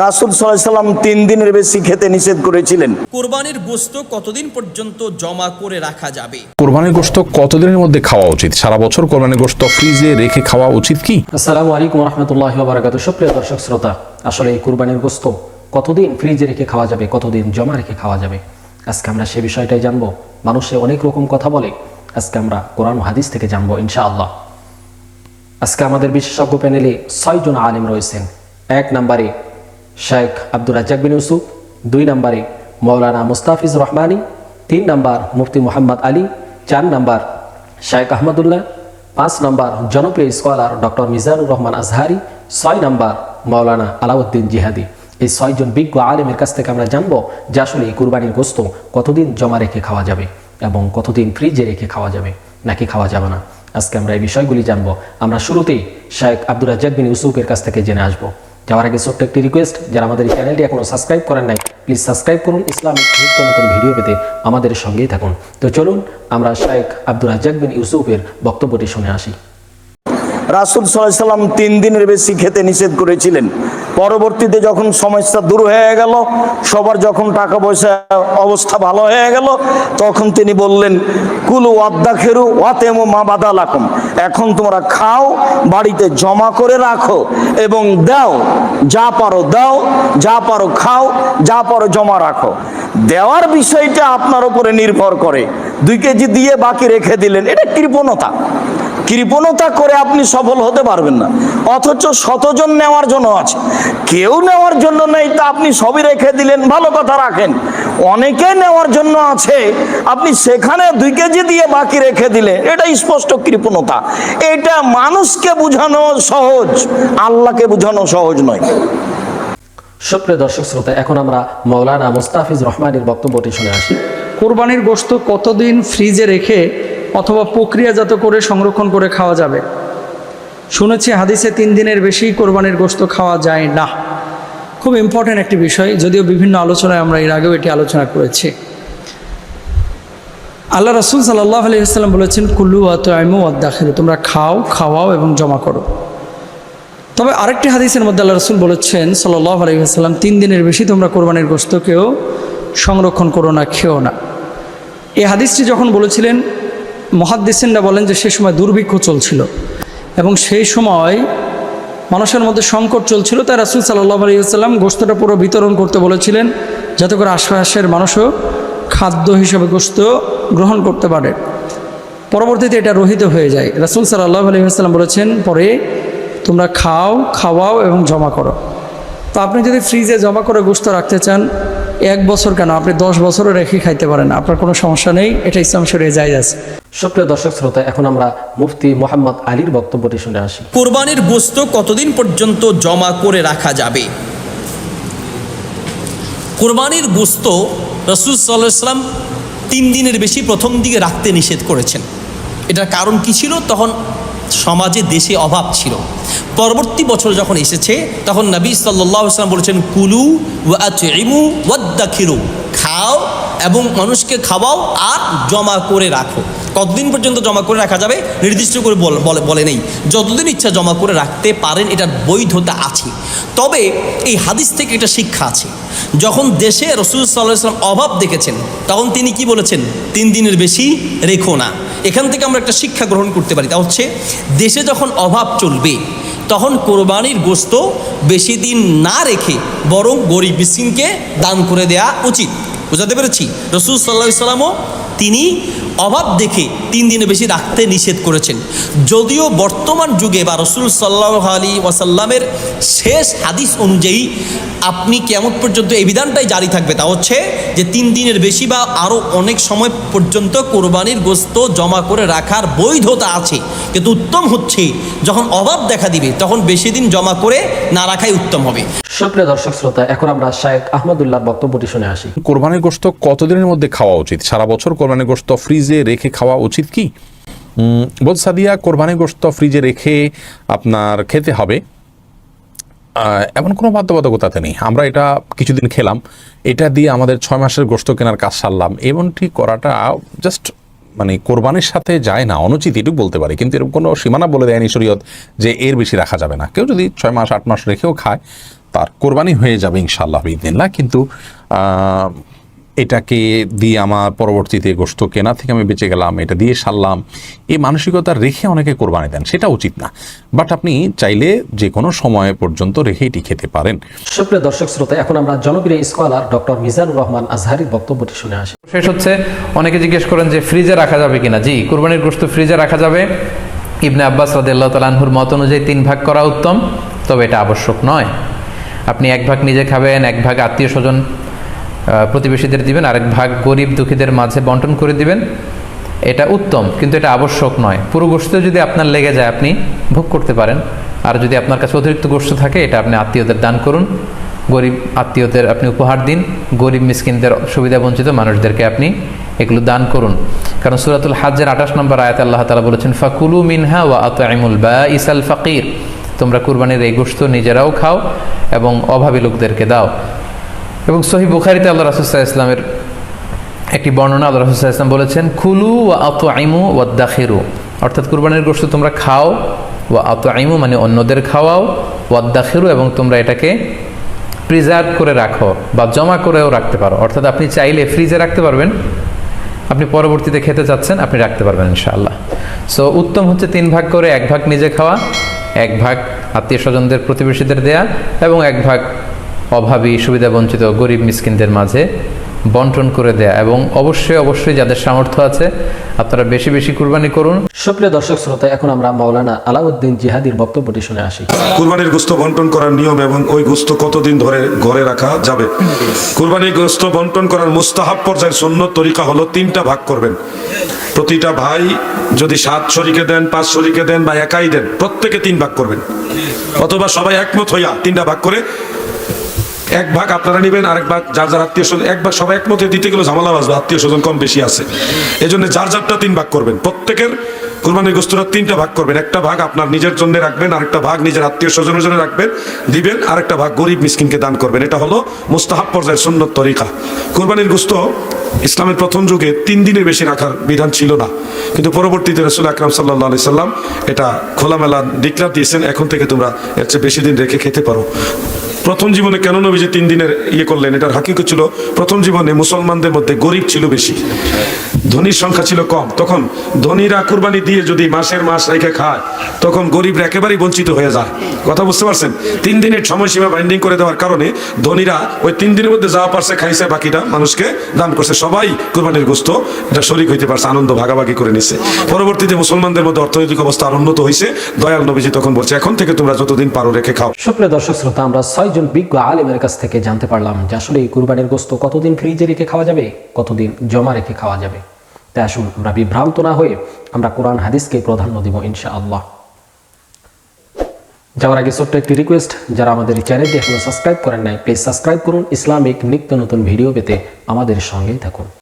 রাসুল সাল্লাম তিন দিনের বেশি খেতে নিষেধ করেছিলেন। কোরবানির গোস্ত কতদিন পর্যন্ত জমা করে রাখা যাবে? কোরবানির গোস্ত কতদিনের মধ্যে খাওয়া উচিত? সারা বছর কোরবানির গোশত ফ্রিজে রেখে খাওয়া উচিত কি? আসসালামু আলাইকুম রহমতুল্লাহ বারাকাতু সুপ্রিয় দর্শক শ্রোতা আসলে এই কুরবানির গোস্ত কতদিন ফ্রিজে রেখে খাওয়া যাবে? কতদিন জমা রেখে খাওয়া যাবে? আজকে আমরা সে বিষয়টাই জানব। মানুষে অনেক রকম কথা বলে। আজকে আমরা কোরআন হাদিস থেকে জানব ইনশাআল্লাহ। আজকে আমাদের বিশেষজ্ঞ প্যানেলে ছয়জন আলেম রয়েছেন। এক নম্বরে শেখ আব্দুর রাজ্জাক বিন ইউসুফ, দুই নম্বরে মৌলানা মুস্তাফিজ রহমানি, তিন নম্বর মুফতি মোহাম্মদ আলী, চার নম্বর শেখ আহমদুল্লাহ, পাঁচ নম্বর জনপ্রিয় স্কলার ডক্টর মিজানুর রহমান আজহারি, ছয় নম্বর মৌলানা আলাউদ্দিন জিহাদি। এই ছয়জন বিজ্ঞ আলেমের কাছ থেকে আমরা জানব যে আসলে এই কুরবানির গোস্ত কতদিন জমা রেখে খাওয়া যাবে এবং কতদিন ফ্রিজে রেখে খাওয়া যাবে, নাকি খাওয়া যাবে না? আজকে আমরা এই বিষয়গুলি জানব। আমরা শুরুতেই শেখ আব্দুর রাজ্জাক বিন ইউসুফের কাছ থেকে জেনে আসব। যাওয়ার আগে ছোট্ট একটি রিকোয়েস্ট যারা আমাদের চ্যানেলটি এখনও সাবস্ক্রাইব করেন নাই প্লিজ সাবস্ক্রাইব করুন। ইসলামিক নিত্য নতুন ভিডিও পেতে আমাদের সঙ্গেই থাকুন। তো চলুন, আমরা শেখ আব্দুর রাজ্জাক বিন ইউসুফের বক্তব্যটি শুনে আসি। রাসুল সাল্লাহ সাল্লাম তিন দিনের বেশি খেতে নিষেধ করেছিলেন। পরবর্তীতে যখন সমস্যা দূর হয়ে গেল, সবার যখন টাকা পয়সা অবস্থা ভালো হয়ে গেল, তখন তিনি বললেন, কুলু ওয়াদ্দা খেরু ওয়াতেমো মা বাদা লাকুম এখন তোমরা খাও, বাড়িতে জমা করে রাখো এবং দাও, যা পারো দাও, যা পারো খাও, যা পারো জমা রাখো। দেওয়ার বিষয়টা আপনার উপরে নির্ভর করে। দুই কেজি দিয়ে বাকি রেখে দিলেন। এটা কৃপণতা। কৃপণতা করে আপনি সফল হতে পারবেন না। অথচ শতজন নেওয়ার জন্য আছে। কেউ নেওয়ার জন্য নেই তা আপনি সবই রেখে দিলেন ভালো কথা রাখেন। অনেকে নেওয়ার জন্য আছে আপনি সেখানে দুই কেজি দিয়ে বাকি রেখে দিলেন এটা স্পষ্ট কৃপণতা। এটা মানুষকে বোঝানো সহজ আল্লাহকে বোঝানো সহজ নয়। সুপ্রিয় দর্শক শ্রোতা এখন আমরা মৌলানা মুস্তাফিজ রহমানের বক্তব্যটি শুনে আসি। কোরবানির গোশত কতদিন ফ্রিজে রেখে অথবা প্রক্রিয়াজাত করে সংরক্ষণ করে খাওয়া যাবে। শুনেছি হাদিসে তিন দিনের বেশি কোরবানির গোশত খাওয়া যায় না। খুব ইম্পর্ট্যান্ট একটি বিষয়, যদিও বিভিন্ন আলোচনায় আমরা এর আগেও এটি আলোচনা করেছি। আল্লাহ রসুল সাল্লাহ আলহিহাল্লাম বলেছেন, কুল্লু আত আইমু আদাখিল তোমরা খাও, খাওয়াও এবং জমা করো। তবে আরেকটি হাদিসের মধ্যে আল্লাহ রসুল বলেছেন সাল্লাহ আলহিহাস্লাম তিন দিনের বেশি তোমরা কোরবানির গোস্তকেও সংরক্ষণ করো না, খেও না। এই হাদিসটি যখন বলেছিলেন মহাদ্দিসিনরা বলেন যে সে সময় দুর্ভিক্ষ চলছিল এবং সেই সময় মানুষের মধ্যে সংকট চলছিল। তাই রাসুল সাল্লাহ আলহিহাস্লাম গোস্তটা পুরো বিতরণ করতে বলেছিলেন যাতে করে আশপাশের মানুষও খাদ্য হিসেবে গোস্ত গ্রহণ করতে পারে। পরবর্তীতে এটা রহিত হয়ে যায়। রাসুল সাল্লাহ আলহিহাস্লাম বলেছেন, পরে তোমরা খাও, খাওয়াও এবং জমা করো। তো আপনি যদি ফ্রিজে জমা করে গোস্ত রাখতে চান এক বছর কেন? আপনি দশ বছরও রেখে খাইতে পারেন আপনার কোনো সমস্যা নেই এটা ইসলাম শরীরে যায় আছে। সুপ্রিয় দর্শক শ্রোতা এখন আমরা মুফতি মোহাম্মদ আলীর বক্তব্যটি শুনে আসি। কোরবানির গোস্ত কতদিন পর্যন্ত জমা করে রাখা যাবে? কোরবানির গোস্ত রসুল সাল্লাম তিন দিনের বেশি প্রথম দিকে রাখতে নিষেধ করেছেন। এটার কারণ কি ছিল? তখন সমাজে দেশে অভাব ছিল। পরবর্তী বছর যখন এসেছে, তখন নবী সাল্লাম বলেছেন, কুলু ওয়াচিমু ওয়াদ্দাখিরু খাও এবং মানুষকে খাওয়াও আর জমা করে রাখো। কতদিন পর্যন্ত জমা করে রাখা যাবে, নির্দিষ্ট করে বলে নেই। যতদিন ইচ্ছা জমা করে রাখতে পারেন, এটার বৈধতা আছে। তবে এই হাদিস থেকে একটা শিক্ষা আছে। যখন দেশে রসুল সাল্লাহ সাল্লাম অভাব দেখেছেন, তখন তিনি কি বলেছেন? তিন দিনের বেশি রেখো না। এখান থেকে আমরা একটা শিক্ষা গ্রহণ করতে পারি। তা হচ্ছে, দেশে যখন অভাব চলবে, তখন কোরবানির গোস্ত বেশি দিন না রেখে বরং গরিব মিসকিনকে দান করে দেয়া উচিত। বোঝাতে পেরেছি? রসুল সাল্লা সাল্লামও তিনি অভাব দেখে তিন দিনে বেশি রাখতে নিষেধ করেছেন। যদিও বর্তমান যুগে বা রসুল সাল্লাহ আলী ওয়াসাল্লামের শেষ হাদিস অনুযায়ী আপনি কেমন পর্যন্ত এই বিধানটাই জারি থাকবে। তা হচ্ছে যে তিন দিনের বেশি বা আরও অনেক সময় পর্যন্ত কোরবানির গোস্ত জমা করে রাখার বৈধতা আছে। কিন্তু উত্তম হচ্ছে যখন অভাব দেখা দিবে, তখন বেশি দিন জমা করে না রাখাই উত্তম হবে। সুপ্রিয় দর্শক শ্রোতা, এখন আমরা শায়েক আহমদুল্লাহর বক্তব্যটি শুনে আসি। কোরবানির গোশত কতদিনের মধ্যে খাওয়া উচিত? সারা বছর কোরবানির গোশত ফ্রিজে রেখে খাওয়া উচিত কি? বোধ সাদিয়া, কোরবানির গোশত ফ্রিজে রেখে আপনার খেতে হবে। এমন কোনো বাধ্যবাধকতাতে নেই। আমরা এটা কিছুদিন খেলাম। এটা দিয়ে আমাদের ছয় মাসের গোশত কেনার কাজ সারলাম। এমনটি করাটা জাস্ট মানে কোরবানির সাথে যায় না, অনুচিত এটুকু বলতে পারি। কিন্তু এরকম কোনো সীমানা বলে দেয়নি শরীয়ত যে এর বেশি রাখা যাবে না। কেউ যদি ছয় মাস, আট মাস রেখেও খায় তার কোরবানি হয়ে যাবে ইনশাল্লাহ বিদিনিল্লাহ কিন্তু এটাকে দিয়ে আমার পরবর্তীতে গোস্ত কেনা থেকে আমি বেঁচে গেলাম এটা দিয়ে সারলাম এই মানসিকতা রেখে অনেকে কোরবানি দেন সেটা উচিত না। বাট আপনি চাইলে যে কোনো সময় পর্যন্ত রেখে এটি খেতে পারেন। সুপ্রিয় দর্শক শ্রোতা এখন আমরা জনপ্রিয় স্কলার ডক্টর মিজানুর রহমান আজহারির বক্তব্যটি শুনে আসি। শেষ হচ্ছে অনেকে জিজ্ঞেস করেন যে ফ্রিজে রাখা যাবে কিনা? জি কোরবানির গোশত ফ্রিজে রাখা যাবে। ইবনে আব্বাস রাদিয়াল্লাহু তাআলাহুর মত অনুযায়ী তিন ভাগ করা উত্তম তবে এটা আবশ্যক নয়। আপনি এক ভাগ নিজে খাবেন, এক ভাগ আত্মীয় স্বজন প্রতিবেশীদের দিবেন, আরেক ভাগ গরিব দুঃখীদের মাঝে বন্টন করে দিবেন। এটা উত্তম, কিন্তু এটা আবশ্যক নয়। পুরো গোশত যদি আপনার লেগে যায়, আপনি ভোগ করতে পারেন। আর যদি আপনার কাছে অতিরিক্ত গোশত থাকে, এটা আপনি আত্মীয়দের দান করুন। গরিব আত্মীয়দের আপনি উপহার দিন। গরিব মিসকিনদের সুবিধা বঞ্চিত মানুষদেরকে আপনি এগুলো দান করুন। কারণ সুরাতুল হাজ্জের আঠাশ নম্বর আয়াত আল্লাহ তালা বলেছেন, ফাকুলু মিনহা ওয়া আতআইমুল বা ইসাল ফাকির। তোমরা কুরবানির এই গোশত নিজেরাও খাও এবং অভাবী লোকদেরকে দাও। এবং সহি বুখারিতে আল্লাহ রাসুসাহ ইসলামের একটি বর্ণনা আল্লাহ রাসুসাহ ইসলাম বলেছেন খুলু ওয়া আত আইমু ওয়া দাখিরু অর্থাৎ কুরবানির গোশত তোমরা খাও, ওয়া আত আইমু মানে অন্যদের খাওয়াও, ওয়া দাখিরু এবং তোমরা এটাকে প্রিজার্ভ করে রাখো বা জমা করেও রাখতে পারো। অর্থাৎ আপনি চাইলে ফ্রিজে রাখতে পারবেন, আপনি পরবর্তীতে খেতে চাচ্ছেন, আপনি রাখতে পারবেন ইনশাআল্লাহ। সো উত্তম হচ্ছে তিন ভাগ করে এক ভাগ নিজে খাওয়া এক ভাগ আত্মীয় স্বজনদের প্রতিবেশীদের দেয়া এবং এক ভাগ অভাবী সুবিধা বঞ্চিত গরিব মিসকিনদের মাঝে বন্টন করে দেয়া এবং অবশ্যই অবশ্যই যাদের সামর্থ্য আছে আপনারা বেশি বেশি কুরবানি করুন। সুপ্রিয় দর্শক শ্রোতা এখন আমরা মাওলানা আলাউদ্দিন জিহাদির বক্তব্যটি শুনে আসি। কুরবানির গোস্ত বন্টন করার নিয়ম এবং ওই গোস্ত কতদিন ধরে ঘরে রাখা যাবে? কুরবানির গোস্ত বন্টন করার মুস্তাহাব পর্যায়ের সুন্নত তরিকা হলো তিনটা ভাগ করবেন। প্রতিটা ভাই যদি সাত শরীকে দেন, পাঁচ শরীকে দেন বা একাই দেন, প্রত্যেকে তিন ভাগ করবেন। অথবা সবাই একমত হইয়া তিনটা ভাগ করে এক ভাগ আপনারা নেবেন, আরেক ভাগ যার যার আত্মীয় স্বজন, এক ভাগ সবাই একমতে দিতে গেলে ঝামেলা বাজবে আত্মীয় স্বজন কম বেশি আছে। এই জন্য যার যারটা তিন ভাগ করবেন। প্রত্যেকের কুরবানির গোস্তরা তিনটা ভাগ করবেন। একটা ভাগ আপনার নিজের জন্য রাখবেন, আরেকটা ভাগ নিজের আত্মীয় স্বজনের জন্য রাখবেন, দিবেন, আরেকটা ভাগ গরিব মিসকিনকে দান করবেন। এটা হলো মুস্তাহাব পর্যায়ের সুন্নত তরিকা। কুরবানির গোস্ত ইসলামের প্রথম যুগে তিন দিনের বেশি রাখার বিধান ছিল না। কিন্তু পরবর্তীতে রসুল আকরাম সাল্লাহ আলি সাল্লাম এটা খোলামেলা ডিক্লার দিয়েছেন, এখন থেকে তোমরা এর চেয়ে বেশি দিন রেখে খেতে পারো। প্রথম জীবনে কেন নবীজি তিন দিনের ইয়ে করলেন? এটার হাকিকত ছিল, প্রথম জীবনে মুসলমানদের মধ্যে গরিব ছিল বেশি। ধনীর সংখ্যা ছিল কম। তখন ধনীরা কুরবানি দিয়ে যদি মাসের মাস রেখে খায়, তখন গরিবরা একেবারেই বঞ্চিত হয়ে যায়। কথা বুঝতে পারছেন? তিন দিনের সময়সীমা বাইন্ডিং করে দেওয়ার কারণে ধনীরা ওই তিন দিনের মধ্যে যা পারছে খাইছে, বাকিটা মানুষকে দান করছে। সবাই কুরবানির গোস্ত এটা শরিক হইতে পারছে, আনন্দ ভাগাভাগি করে নিছে। পরবর্তীতে মুসলমানদের মধ্যে অর্থনৈতিক অবস্থা আর উন্নত হয়েছে দয়াল নবীজি তখন বলছে, এখন থেকে তোমরা যতদিন পারো রেখে খাও। সুপ্রিয় দর্শক, শ্রোতা, আমরা ছয়জন বিজ্ঞ আলিমের কাছ থেকে জানতে পারলাম যে আসলে এই কুরবানির গোস্ত কতদিন ফ্রিজে রেখে খাওয়া যাবে? কতদিন জমা রেখে খাওয়া যাবে? তাই আসুন আমরা বিভ্রান্ত না হয়ে আমরা কোরআন হাদিসকে প্রাধান্য দিব ইনশা আল্লাহ যাওয়ার আগে ছোট্ট একটি রিকোয়েস্ট যারা আমাদের চ্যানেলটি এখনও সাবস্ক্রাইব করেন নাই প্লিজ সাবস্ক্রাইব করুন। ইসলামিক নিত্য নতুন ভিডিও পেতে আমাদের সঙ্গেই থাকুন।